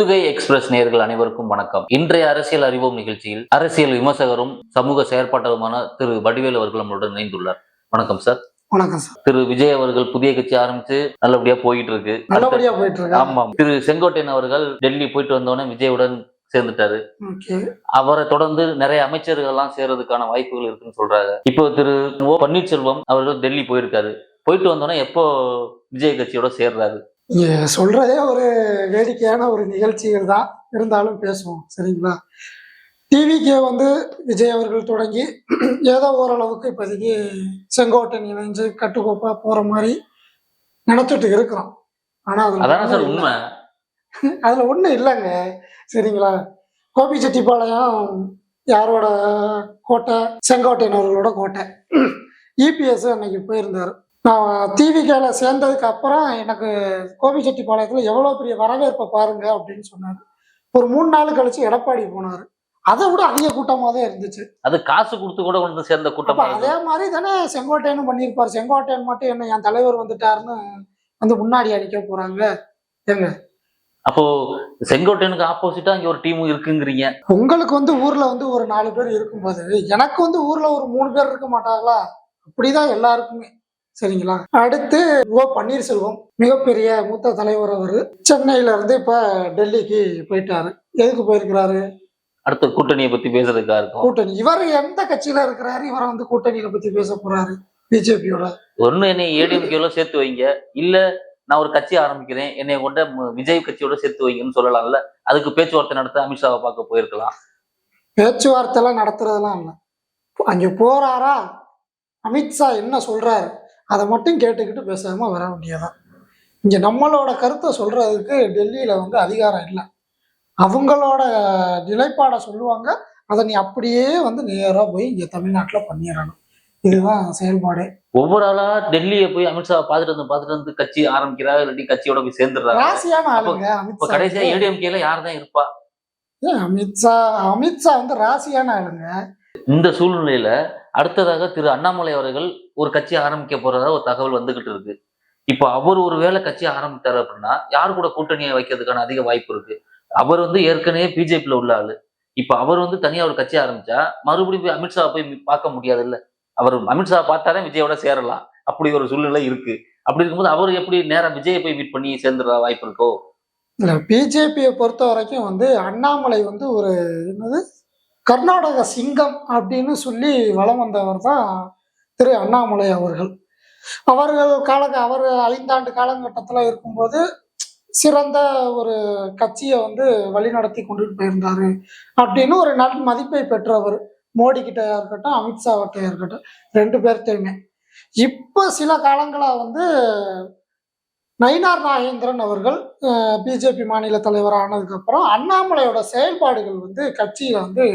Pudugai express நேயர்கள் அனைவருக்கும் வணக்கம். இன்றைய அரசியல் அறிவோம் நிகழ்ச்சியில் அரசியல் விமர்சகரும் சமூக செயற்பாட்டருமான திரு வடிவேல் அவர்கள் நம்மளுடன் இணைந்துள்ளார். வணக்கம் சார். வணக்கம் சார். திரு விஜய் அவர்கள் புதிய கட்சி ஆரம்பிச்சு நல்லபடியா போயிட்டு இருக்கு நல்லபடியா போயிட்டு இருக்கு ஆமாம் திரு செங்கோட்டையன் அவர்கள் டெல்லி போயிட்டு வந்தோடனே விஜயுடன் சேர்ந்துட்டாரு. அவரை தொடர்ந்து நிறைய அமைச்சர்கள் எல்லாம் சேர்றதுக்கான வாய்ப்புகள் இருக்குன்னு சொல்றாங்க. இப்போ திரு ஓ பன்னீர்செல்வம் அவர்கள் டெல்லி போயிருக்காரு. போயிட்டு வந்தோடனே எப்போ விஜய் கட்சியோட சேர்றாரு? இங்க சொல்றதே ஒரு வேடிக்கையான ஒரு நிகழ்ச்சிகள் தான். இருந்தாலும் பேசுவோம் சரிங்களா? டிவிக்கே வந்து விஜய் அவர்கள் தொடங்கி ஏதோ ஓரளவுக்கு இப்போதைக்கு செங்கோட்டன் இணைஞ்சு கட்டுக்கோப்பா போற மாதிரி நினைச்சிட்டு இருக்கிறோம். ஆனா அதுல உண்மை. அதுல ஒண்ணும் இல்லைங்க சரிங்களா? கோபிச்செட்டிப்பாளையம் யாரோட கோட்டை? செங்கோட்டையன் அவர்களோட கோட்டை. இபிஎஸ் அன்னைக்கு போயிருந்தாரு. நான் டிவிகேல சேர்ந்ததுக்கு அப்புறம் எனக்கு கோபிச்செட்டிப்பாளையத்தில் எவ்வளோ பெரிய வரவேற்பை பாருங்க அப்படின்னு சொன்னார். ஒரு மூணு நாள் கழிச்சு எடப்பாடி போனார். அதை விட அதிக கூட்டமாக தான் இருந்துச்சு. அது காசு கொடுத்து கூட வந்து சேர்ந்த கூட்டமா அதே. மாதிரி தானே செங்கோட்டையனும் பண்ணியிருப்பார். செங்கோட்டையன் மட்டும் என்ன என் தலைவர் வந்துட்டாருன்னு வந்து முன்னாடி அடிக்க போறாங்க? ஏங்க? அப்போ செங்கோட்டையனுக்கு ஆப்போசிட்டா இங்க ஒரு டீமும் இருக்குங்கிறீங்க. உங்களுக்கு வந்து ஊர்ல வந்து ஒரு நாலு பேர் இருக்கும்போது எனக்கு வந்து ஊர்ல ஒரு மூணு பேர் இருக்க மாட்டாங்களா? அப்படிதான் எல்லாருக்குமே. சரிங்களா? அடுத்து ஓ பன்னீர்செல்வம் மிகப்பெரிய மூத்த தலைவர் அவர். சென்னையில இருந்து இப்ப டெல்லிக்கு போயிட்டாரு. எதுக்கு போயிருக்கிறாரு? அடுத்த கூட்டணியை பத்தி பேசுறதுக்கா இருக்கும். கூட்டணி. இவர் எந்த கட்சியில இருக்கிறாரு? இவரை வந்து கூட்டணியில பத்தி பேச போறாரு பிஜேபியோட. ஒண்ணு என்னை ஏடிஎம்கேல சேர்த்து வைங்க. இல்ல நான் ஒரு கட்சி ஆரம்பிக்கிறேன். என்னை கொண்ட விஜய் கட்சியோட சேர்த்து வைங்கன்னு சொல்லலாம்ல. அதுக்கு பேச்சுவார்த்தை நடத்த அமித்ஷாவை பார்க்க போயிருக்கலாம். பேச்சுவார்த்தை எல்லாம் நடத்துறதெல்லாம் இல்லை. அங்க போறாரா? அமித்ஷா என்ன சொல்றாரு? அதை மட்டும் கேட்டுக்கிட்டு பேசாம வர வேண்டியதான் இங்க நம்மளோட கருத்தை சொல்றதுக்கு டெல்லியில வந்து அதிகாரம் இல்லை. அவங்களோட நிலைப்பாடை சொல்லுவாங்க. அதை நீ அப்படியே வந்து நேரா போய் இங்க தமிழ்நாட்டுல பண்ணிடணும். இதுதான் செயல்பாடு. ஒவ்வொரு ஆளா டெல்லியை போய் அமித்ஷாவை பார்த்துட்டு வந்து பார்த்துட்டு வந்து கட்சி ஆரம்பிக்கிறா இல்லாட்டி கட்சியோட போய் சேர்ந்துடுறாங்க ராசியான ஆளுங்க இப்ப அமித்ஷா கடைசியா ஏடிஎம்கேல யார் தான் இருப்பா? அமித்ஷா அமித்ஷா வந்து ராசியான ஆளுங்க. இந்த சூழ்நிலையில அடுத்ததாக திரு அண்ணாமலை அவர்கள் ஒரு கட்சி ஆரம்பிக்க போறதா ஒரு தகவல் வந்துகிட்டு இருக்கு. இப்ப அவர் ஒரு வேளை கட்சி ஆரம்பித்தார் அப்படின்னா யார் கூட கூட்டணியை வைக்கிறதுக்கான அதிக வாய்ப்பு இருக்கு? அவர் வந்து ஏற்கனவே பிஜேபியில உள்ள ஆளு. இப்ப அவர் வந்து தனியா ஒரு கட்சி ஆரம்பிச்சா மறுபடியும் போய் அமித்ஷா போய் பார்க்க முடியாது இல்ல அவர் அமித்ஷா பார்த்தாலே விஜயோட சேரலாம். அப்படி ஒரு சூழ்நிலை இருக்கு. அப்படி இருக்கும்போது அவர் எப்படி நேரம் விஜயை போய் மீட் பண்ணி சேர்ந்துடுற வாய்ப்பு இருக்கோ? இல்ல பிஜேபியை பொறுத்த வரைக்கும் வந்து அண்ணாமலை வந்து ஒரு என்னது? கர்நாடக சிங்கம் அப்படின்னு சொல்லி வலம் வந்தவர் தான் திரு அண்ணாமலை அவர்கள். அவர்கள் கால அவர் ஐந்தாண்டு காலகட்டத்தில் இருக்கும்போது சிறந்த ஒரு கட்சியை வந்து வழிநடத்தி கொண்டுட்டு போயிருந்தாரு அப்படின்னு ஒரு நல் மதிப்பை பெற்றவர். மோடி கிட்ட இருக்கட்டும் அமித்ஷா கிட்டயா இருக்கட்டும் ரெண்டு பேர்த்தையுமே. இப்போ சில காலங்களாக வந்து நயினார் நாகேந்திரன் அவர்கள் பிஜேபி மாநில தலைவர் அண்ணாமலையோட செயல்பாடுகள் வந்து கட்சியில் வந்து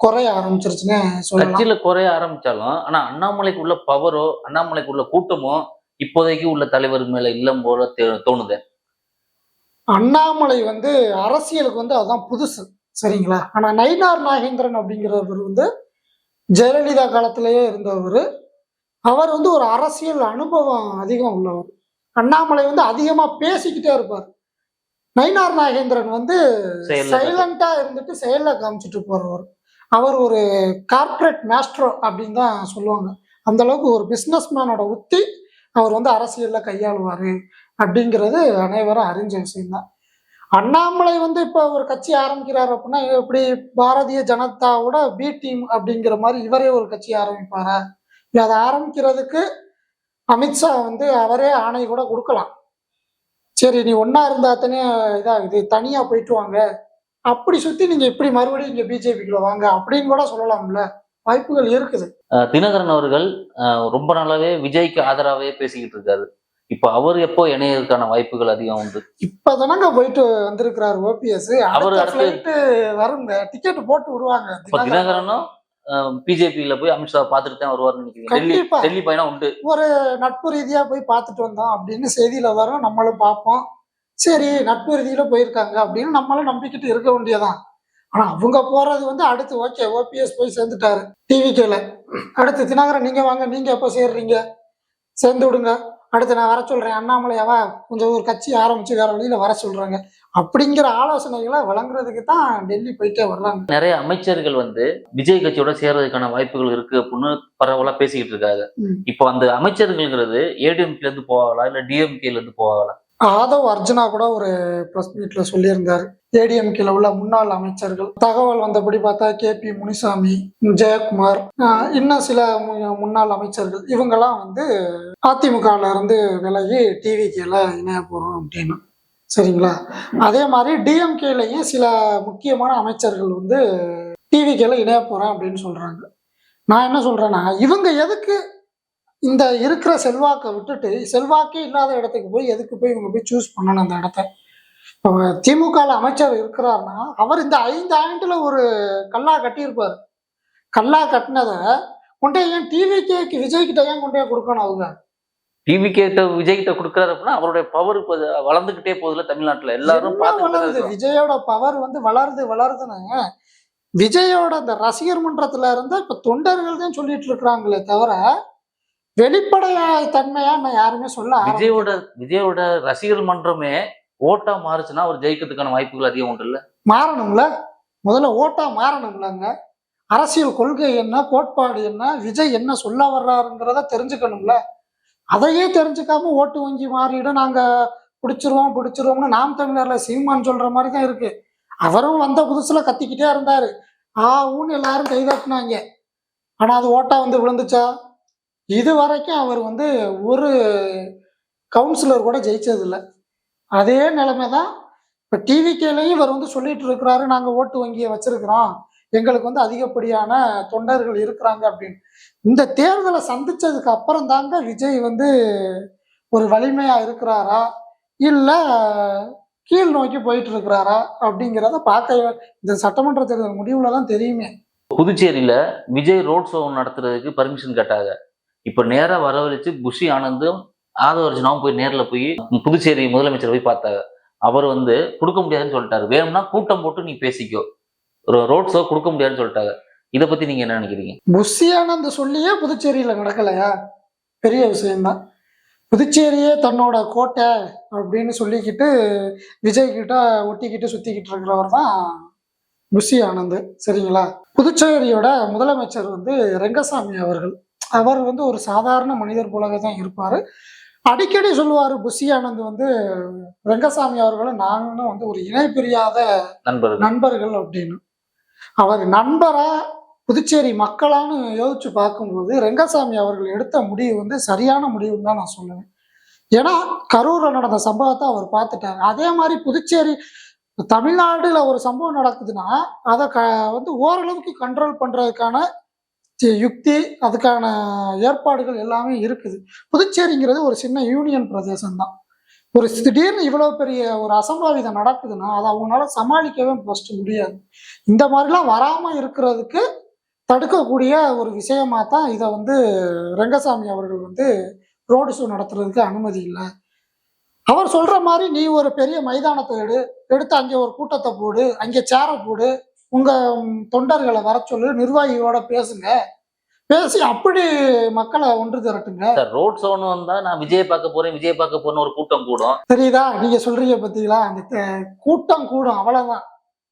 குறைய ஆரம்பிச்சிருச்சுன்னு கட்சியில குறைய ஆரம்பிச்சாலும் ஆனா அண்ணாமலைக்கு உள்ள பவரோ அண்ணாமலைக்கு உள்ள கூட்டமோ இப்போதைக்கு உள்ள தலைவர் மேல இல்லம் போல தோணுது? அண்ணாமலை வந்து அரசியலுக்கு வந்து அதுதான் புதுசு சரிங்களா? ஆனா நயினார் நாகேந்திரன் அப்படிங்கிறவர் வந்து ஜெயலலிதா காலத்திலேயே இருந்தவர். அவர் வந்து ஒரு அரசியல் அனுபவம் அதிகம் உள்ளவர். அண்ணாமலை வந்து அதிகமா பேசிக்கிட்டே இருப்பார். நயினார் நாகேந்திரன் வந்து சைலண்டா இருந்துட்டு செயல்ல காமிச்சிட்டு போறவர். அவர் ஒரு கார்ப்பரேட் மேஸ்ட்ரோ அப்படின்னு தான் சொல்லுவாங்க. அந்த அளவுக்கு ஒரு பிஸ்னஸ் மேனோட உத்தி அவர் வந்து அரசியலில் கையாளுவார் அப்படிங்கிறது அனைவரும் அறிஞ்ச விஷயம்தான் அண்ணாமலை வந்து இப்போ ஒரு கட்சி ஆரம்பிக்கிறார் அப்படின்னா எப்படி பாரதிய ஜனதாவோட பி டீம் அப்படிங்கிற மாதிரி இவரே ஒரு கட்சி ஆரம்பிப்பாரா? இல்ல அதை ஆரம்பிக்கிறதுக்கு அமித்ஷா வந்து அவரே ஆணை கூட கொடுக்கலாம். சரி நீ ஒன்னா இருந்தா தானே இதாகுது தனியா போயிட்டு வாங்க. அப்படி சுத்தி நீங்க இப்படி மறுபடியும் இங்க பிஜேபிக்குள்ள வாங்க அப்படின்னு கூட சொல்லலாம்ல. வாய்ப்புகள் இருக்குது. தினகரன் அவர்கள் ரொம்ப நாளாவே விஜய்க்கு ஆதரவாவே பேசிக்கிட்டு இருக்காரு. இப்ப அவர் எப்போ இணையறதுக்கான வாய்ப்புகள் அதிகம் உண்டு? இப்பதானங்க போயிட்டு வந்திருக்கிறாரு ஓபிஎஸ் அவரு அடுத்த வருங்க. டிக்கெட் போட்டு விடுவாங்க. இப்ப தினகரன் தினகரனும் பிஜேபியில போய் அமித்ஷா பார்த்துட்டு தான் வருவார்னு நினைக்கிறீங்க. டெல்லி பயணம் உண்டு. ஒரு நட்பு ரீதியா போய் பார்த்துட்டு வந்தோம் அப்படின்னு செய்தியில வரும். நம்மளும் பார்ப்போம். சரி நட்பு ரீதியில போயிருக்காங்க அப்படின்னு நம்மளும் நம்பிக்கிட்டு இருக்க வேண்டியதான் ஆனா அவங்க போறது வந்து அடுத்து ஓகே ஓபிஎஸ் போய் சேர்ந்துட்டாரு. டிவிக்கேல அடுத்து தினகரன் நீங்க வாங்க நீங்க எப்போ சேர்றீங்க? சேர்ந்து விடுங்க. அடுத்து நான் வர சொல்றேன் அண்ணாமலையாவா? கொஞ்சம் ஒரு கட்சி ஆரம்பிச்சு வேற வழியில வர சொல்றாங்க. அப்படிங்கிற ஆலோசனைகளை வழங்குறதுக்கு தான் டெல்லி போயிட்டே வர்றாங்க. நிறைய அமைச்சர்கள் வந்து விஜய் கட்சியோட சேர்றதுக்கான வாய்ப்புகள் இருக்கு அப்படின்னு பரவலா பேசிக்கிட்டு இருக்காங்க. இப்போ அந்த அமைச்சர்கள்ங்கிறது ஏடிஎம்கேல இருந்து போவாங்களா இல்ல டிஎம்கேல இருந்து போவாங்களா? ஆதவ் அர்ஜுனா கூட ஒரு ப்ரெஸ் மீட்ல சொல்லியிருந்தார். ஏடிஎம்கேல உள்ள முன்னாள் அமைச்சர்கள். தகவல் வந்தபடி பார்த்தா கே பி முனிசாமி ஜெயக்குமார் இன்னும் சில மு- முன்னாள் அமைச்சர்கள். இவங்கெல்லாம் வந்து அதிமுகல இருந்து விலகி டிவிகேல இணைய போறோம் அப்படின்னு. சரிங்களா? அதே மாதிரி டிஎம்கேலையும் சில முக்கியமான அமைச்சர்கள் வந்து டிவிகேல இணைய போறேன் அப்படின்னு சொல்றாங்க. நான் என்ன சொல்றேன்னா இவங்க எதுக்கு இந்த இருக்கிற செல்வாக்கை விட்டுட்டு செல்வாக்கே இல்லாத இடத்துக்கு போய் எதுக்கு போய் இவங்க போய் சூஸ் பண்ணணும் அந்த இடத்த? இப்போ திமுகல அமைச்சர் இருக்கிறாருன்னா அவர் இந்த ஐந்து ஆண்டுல ஒரு கல்லா கட்டியிருப்பார். கல்லா கட்டினதை கொண்டே ஏன் டிவிகேக்கு விஜய் கிட்ட ஏன் கொண்டே கொடுக்கணும் அவங்க? டிவி கிட்ட விஜய் கிட்ட கொடுக்குறாரு அப்படின்னா அவருடைய பவர் இப்போ வளர்ந்துகிட்டே போகுதுல தமிழ்நாட்டுல. எல்லாரும் வளருது. விஜயோட பவர் வந்து வளருது வளருதுன்னு. விஜயோட அந்த ரசிகர் மன்றத்துல இருந்து இப்ப தொண்டர்கள் தான் சொல்லிட்டு இருக்கிறாங்களே தவிர வெளிப்படையா தன்மையா நான் யாருமே சொல்ல. விஜயோட விஜயோட ரசிகர் மன்றமே ஓட்டா மாறுச்சுன்னா அவர் ஜெயிக்கிறதுக்கான வாய்ப்புகள் அதிகம் உண்டு இல்ல மாறணும்ல. முதல்ல ஓட்டா மாறணும்லங்க. அரசியல் கொள்கை என்ன கோட்பாடு என்ன விஜய் என்ன சொல்ல வர்றாருங்கிறத தெரிஞ்சுக்கணும்ல. அதையே தெரிஞ்சுக்காம ஓட்டு வங்கி மாறிடும் நாங்க பிடிச்சிருவோம் பிடிச்சிருவோம்னு நாம் தமிழர்ல சீமான் சொல்ற மாதிரி தான் இருக்கு. அவரும் வந்த புதுசுல கத்திக்கிட்டே இருந்தாரு. ஆ ஊன்னு எல்லாரும் கைதட்டினாங்க ஆனா அது ஓட்டா வந்து விழுந்துச்சா? இது வரைக்கும் அவர் வந்து ஒரு கவுன்சிலர் கூட ஜெயிச்சதில்லை. அதே நிலைமை தான் இப்போ டிவிகேலையும் இவர் வந்து சொல்லிட்டு இருக்கிறாரு நாங்கள் ஓட்டு வங்கியை வச்சிருக்கிறோம். எங்களுக்கு வந்து அதிகப்படியான தொண்டர்கள் இருக்கிறாங்க அப்படின்னு. இந்த தேர்தலை சந்திச்சதுக்கு அப்புறம் தாங்க விஜய் வந்து ஒரு வலிமையா இருக்கிறாரா? இல்லை கீழ் நோக்கி போயிட்டு இருக்கிறாரா? அப்படிங்கிறத பார்க்க இந்த சட்டமன்ற தேர்தல் முடிவுல தான் தெரியுமே. புதுச்சேரியில விஜய் ரோட் ஷோ நடத்துறதுக்கு பர்மிஷன் கேட்டாங்க. இப்போ நேராக வரவழைச்சு புஷி ஆனந்தும் ஆதவ அர்ஜுனாவும் போய் நேரில் போய் புதுச்சேரி முதலமைச்சர் போய் பார்த்தாங்க. அவர் வந்து கொடுக்க முடியாதுன்னு சொல்லிட்டாரு. வேணும்னா கூட்டம் போட்டு நீ பேசிக்கோ. ஒரு ரோட் ஷோ கொடுக்க முடியாதுன்னு சொல்லிட்டாங்க. இதை பத்தி நீங்க என்ன நினைக்கிறீங்க? புஷி ஆனந்த் சொல்லியே புதுச்சேரியில நடக்கலையா? பெரிய விஷயம்தான். புதுச்சேரியே தன்னோட கோட்டை அப்படின்னு சொல்லிக்கிட்டு விஜய் கிட்ட ஒட்டிக்கிட்டு சுத்திக்கிட்டு இருக்கிறவர் தான் புஷி ஆனந்த். சரிங்களா? புதுச்சேரியோட முதலமைச்சர் வந்து ரெங்கசாமி அவர்கள். அவர் வந்து ஒரு சாதாரண மனிதர் போலவே தான் இருப்பாரு. அடிக்கடி சொல்லுவாரு புஷி ஆனந்த் வந்து ரெங்கசாமி அவர்களும் நாங்களும் வந்து ஒரு இணை பிரியாத நண்பர்கள். நண்பர்கள் அப்படின்னு. அவர் நண்பரா புதுச்சேரி மக்களான்னு யோசிச்சு பார்க்கும்போது ரெங்கசாமி அவர்கள் எடுத்த முடிவு வந்து சரியான முடிவுன்னு தான் நான் சொல்லுவேன். ஏன்னா கரூர்ல நடந்த சம்பவத்தை அவர் பார்த்துட்டாரு. அதே மாதிரி புதுச்சேரி தமிழ்நாடுல ஒரு சம்பவம் நடக்குதுன்னா அதை க வந்து ஓரளவுக்கு கண்ட்ரோல் பண்றதுக்கான தி- யுக்தி அதுக்கான ஏற்பாடுகள் எல்லாமே இருக்குது. புதுச்சேரிங்கிறது ஒரு சின்ன யூனியன் பிரதேசம் தான் ஒரு திடீர்னு இவ்வளோ பெரிய ஒரு அசம்பாவிதம் நடக்குதுன்னா அதை அவங்களால சமாளிக்கவே ஃபர்ஸ்ட் முடியாது. இந்த மாதிரிலாம் வராமல் இருக்கிறதுக்கு தடுக்கக்கூடிய ஒரு விஷயமா தான் இதை வந்து ரங்கசாமி அவர்கள் வந்து ரோடு ஷோ நடத்துறதுக்கு அனுமதி இல்லை. அவர் சொல்ற மாதிரி நீ ஒரு பெரிய மைதானத்தை எடு எடுத்து அங்கே ஒரு கூட்டத்தை போடு அங்கே சேரை போடு உங்க ம், தொண்டர்களை வர சொல்லு நிர்வாகியோட பேசுங்க. பேசி அப்படி மக்களை ஒன்று திரட்டுங்க. ரோட் ஷோன்னு வந்தா நான் விஜய் பார்க்க போறேன் விஜய் பார்க்க போறேன்னு ஒரு கூட்டம் கூடும். தெரியுதா? நீங்க சொல்றீங்க பார்த்தீங்களா அந்த கூட்டம் கூடும் அவ்வளவுதான்.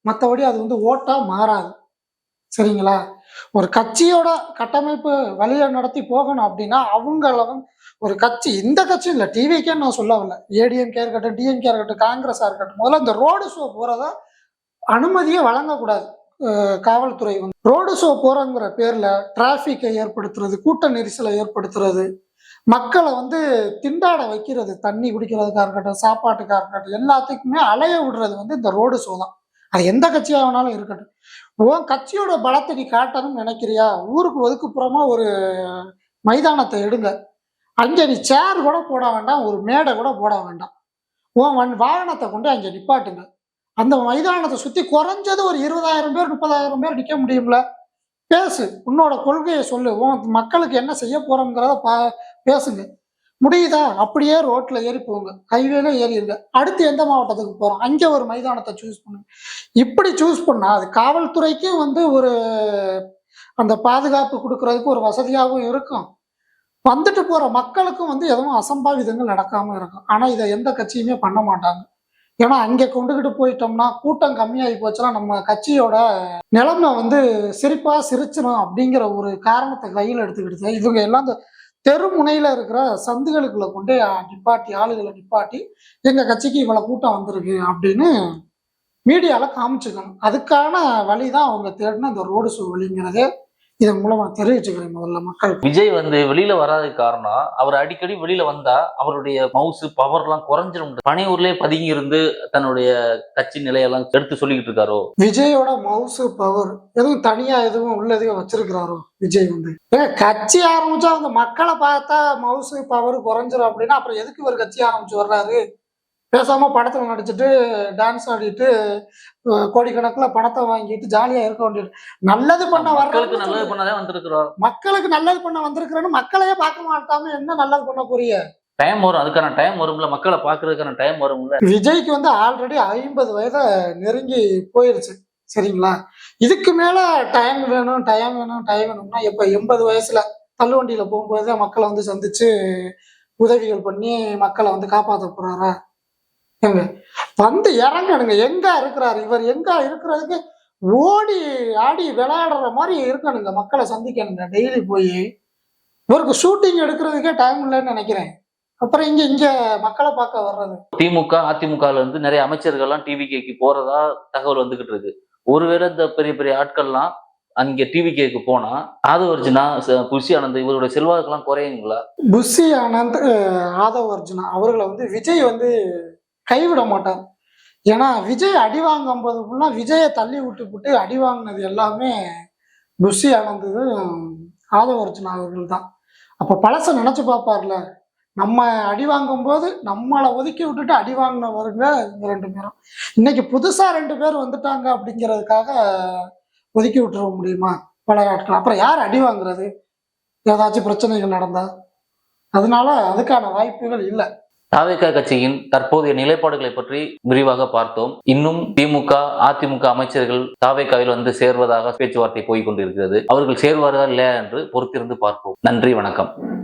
மற்றபடி அது வந்து ஓட்டா மாறாது. சரிங்களா? ஒரு கட்சியோட கட்டமைப்பு வழியை நடத்தி போகணும் அப்படின்னா அவங்கள ஒரு கட்சி இந்த கட்சி இல்லை டிவிக்கே நான் சொல்ல வரல ஏடிஎம்கே இருக்கட்டும் டிஎம்கே இருக்கட்டும் காங்கிரஸா இருக்கட்டும் முதல்ல இந்த ரோடு ஷோ போறத அனுமதியை வழங்கக்கூடாது. காவல்துறை வந்து. ரோடு ஷோ போகிறோங்கிற பேரில் டிராஃபிக்கை ஏற்படுத்துறது கூட்ட நெரிசலை ஏற்படுத்துறது மக்களை வந்து திண்டாட வைக்கிறது தண்ணி குடிக்கிறதுக்காக இருக்கட்டும் சாப்பாட்டுக்காக இருக்கட்டும் எல்லாத்துக்குமே அலைய விடுறது வந்து இந்த ரோடு ஷோ தான். அது எந்த கட்சியாக வேணாலும் இருக்கட்டும். உன் கட்சியோட பலத்தை நீ காட்டணும்னு நினைக்கிறியா? ஊருக்கு ஒதுக்குப்புறமா ஒரு மைதானத்தை எடுங்க. அங்கே நீ சேர் கூட போட வேண்டாம் ஒரு மேடை கூட போட வேண்டாம். உன் வன் வாகனத்தை கொண்டு அங்கே நிப்பாட்டுங்க. அந்த மைதானத்தை சுற்றி குறைஞ்சது ஒரு இருபதாயிரம் பேர் முப்பதாயிரம் பேர் நிற்க முடியும்ல? பேசு. உன்னோட கொள்கையை சொல்லு. உன் மக்களுக்கு என்ன செய்ய போறோங்கிறத பா பேசுங்க. முடியுதா? அப்படியே ரோட்ல ஏறி போங்க. ஹைவேல ஏறிடுங்க அடுத்து எந்த மாவட்டத்துக்கு போறோம்? அங்கே ஒரு மைதானத்தை சூஸ் பண்ணுங்க இப்படி சூஸ் பண்ணா அது காவல்துறைக்கும் வந்து ஒரு அந்த பாதுகாப்பு கொடுக்கறதுக்கு ஒரு வசதியாகவும் இருக்கும். வந்துட்டு போற மக்களுக்கும் வந்து எதுவும் அசம்பாவிதங்கள் நடக்காம இருக்கும். ஆனா இதை எந்த கட்சியுமே பண்ண மாட்டாங்க. ஏன்னா அங்கே கொண்டுகிட்டு போயிட்டோம்னா கூட்டம் கம்மியாகி போச்சுன்னா நம்ம கட்சியோட நிலைமை வந்து சிரிப்பாக சிரிச்சிடும் அப்படிங்கிற ஒரு காரணத்தை கையில் எடுத்துக்கிட்டு இவங்க எல்லாம் இந்த தெரு முனையில் இருக்கிற சந்துகளுக்குள்ள கொண்டு நிப்பாட்டி ஆளுகளை நிப்பாட்டி எங்கள் கட்சிக்கு இவ்வளோ கூட்டம் வந்திருக்கு அப்படின்னு மீடியாவில் காமிச்சுக்கணும். அதுக்கான வழி தான் அவங்க தேடின இந்த ரோடு ஷோ இதன் மூலமா தெரிவிச்சுக்கிறேன் முதல்ல மக்கள். விஜய் வந்து வெளியில வராததுக்கு காரணம் அவர் அடிக்கடி வெளியில வந்தா அவருடைய மவுஸ் பவர் எல்லாம் குறைஞ்சிரும். பனையூர்லயே பதுங்கி இருந்து தன்னுடைய கட்சி நிலையெல்லாம் எடுத்து சொல்லிக்கிட்டு இருக்காரோ? விஜயோட மவுஸ் பவர் எதுவும் தனியா எதுவும் உள்ள எதுவும் வச்சிருக்கிறாரோ விஜய் வந்து? கட்சி ஆரம்பிச்சா அந்த மக்களை பார்த்தா மவுஸ் பவர் குறைஞ்சிரும் அப்படின்னா அப்புறம் எதுக்கு ஒரு கட்சி ஆரம்பிச்சு வர்றாரு? பேசாம படத்துல நடிச்சுட்டு டான்ஸ் ஆடிட்டு கோடிக்கணக்குல பணத்தை வாங்கிட்டு ஜாலியா இருக்க வேண்டியது. நல்லது பண்ண மக்களுக்கு நல்லது பண்ணாதான் வந்திருக்கிறோம். மக்களுக்கு நல்லது பண்ண வந்திருக்கிறேன்னு மக்களையே பார்க்க மாட்டாம என்ன நல்லது பண்ண போறிய டைம் வரும் அதுக்கான டைம் வரும்ல. மக்களை பாக்குறதுக்கான டைம் வரும்ல. விஜய்க்கு வந்து ஆல்ரெடி ஐம்பது வயதை நெருங்கி போயிருச்சு. சரிங்களா? இதுக்கு மேல டைம் வேணும் டைம் வேணும் டைம் வேணும்னா எப்ப? எண்பது வயசுல தள்ளுவண்டியில போகும்போது மக்களை வந்து சந்திச்சு உதவிகள் பண்ணி மக்களை வந்து காப்பாற்ற போறாரா? எங்க வந்து இறங்கணுங்க. எங்க இருக்கிறாரு? இவர் எங்க இருக்கிறதுக்கு ஓடி ஆடி விளையாடுற மாதிரி இருக்கணுங்க. மக்களை சந்திக்கணுங்க. டெய்லி போய். இவருக்கு ஷூட்டிங் எடுக்கிறதுக்கே டைம் இல்லைன்னு நினைக்கிறேன். அப்புறம் இங்க இங்க மக்களை பார்க்க வர்றது. திமுக அதிமுகல இருந்து நிறைய அமைச்சர்கள்லாம் டிவிகேக்கு போறதா தகவல் வந்துகிட்டு இருக்கு. ஒருவேளை இந்த பெரிய பெரிய ஆட்கள்லாம் அங்க டிவிகேக்கு போனா ஆதவ அர்ஜுனா புஷி ஆனந்த் இவருடைய செல்வாக்கெல்லாம் குறையுங்களா? புஷி ஆனந்த் ஆதவ் அர்ஜுனா அவர்களை வந்து விஜய் வந்து கைவிட மாட்டார் ஏன்னா விஜய் அடி வாங்கும் போது விஜயை தள்ளி விட்டு விட்டு அடி வாங்கினது எல்லாமே புஷி அளந்தது ஆதவர்ஜுனா அவர்கள் தான். அப்போ பழச நினைச்சு பார்ப்பார்ல நம்ம அடி வாங்கும்போது நம்மளை ஒதுக்கி விட்டுட்டு அடி வாங்கினவருங்க இந்த ரெண்டு பேரும். இன்னைக்கு புதுசாக ரெண்டு பேர் வந்துட்டாங்க அப்படிங்கிறதுக்காக ஒதுக்கி விட்டுற முடியுமா? பல ஆட்கள் அப்புறம் யார் அடி வாங்குறது? ஏதாச்சும் பிரச்சனைகள் நடந்தா? அதனால அதுக்கான வாய்ப்புகள் இல்லை. தாவேகா கட்சியின் தற்போதைய நிலைப்பாடுகளை பற்றி விரிவாக பார்த்தோம். இன்னும் திமுக அதிமுக அமைச்சர்கள் தாவேகாவில் வந்து சேர்வதாக பேச்சுவார்த்தை போய்க் கொண்டிருக்கிறது. அவர்கள் சேர்வார்களா இல்லையா என்று பொறுத்திருந்து பார்ப்போம். நன்றி வணக்கம்.